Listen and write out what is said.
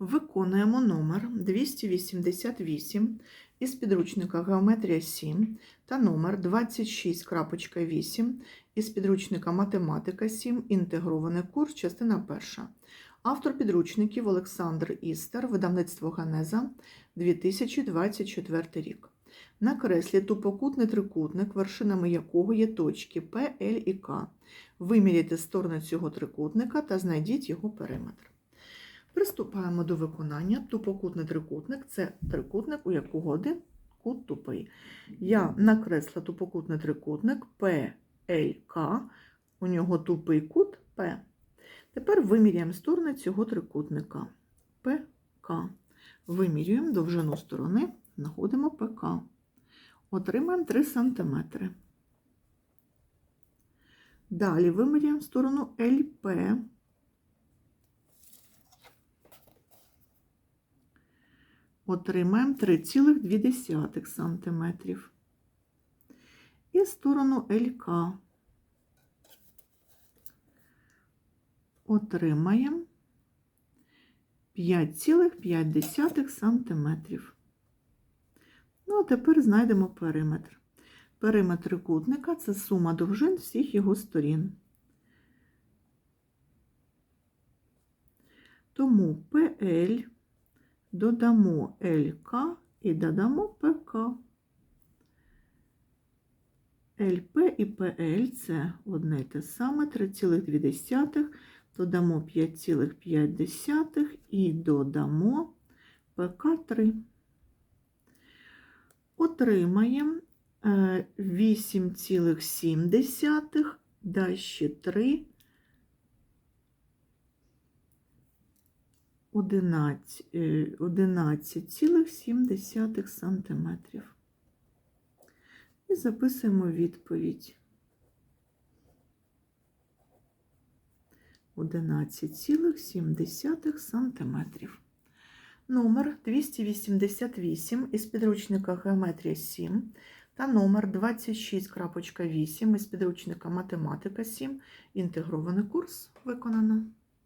Виконуємо номер 288 із підручника Геометрія 7 та номер 26.8 із підручника Математика 7. Інтегрований курс, частина 1. Автор підручників Олександр Істер, видавництво Ганеза, 2024 рік. Накреслі тупокутний трикутник, вершинами якого є точки P, L і K. Виміряйте сторони цього трикутника та знайдіть його периметр. Приступаємо до виконання. Тупокутний трикутник це трикутник, у якого один кут тупий. Я накресла тупокутний трикутник PLK, у нього тупий кут P. Тепер виміряємо сторони цього трикутника ПК. Вимірюємо довжину сторони, знаходимо ПК. Отримаємо 3 см. Далі виміряємо сторону ЛП. Отримаємо 3,2 см. І сторону ЛК. Отримаємо 5,5 см. Ну, а тепер знайдемо периметр. Периметр трикутника це сума довжин всіх його сторін. Тому PL додамо ЛК і додамо ПК. ЛП і ПЛ це одне й те саме 3,2, додамо 5,5 і додамо ПК3. Отримаємо 8,7, далі 3, 11,7 см. І записуємо відповідь. 11,7 см. Номер 288 із підручника Геометрія 7 та номер 26.8 із підручника Математика 7. Інтегрований курс виконано.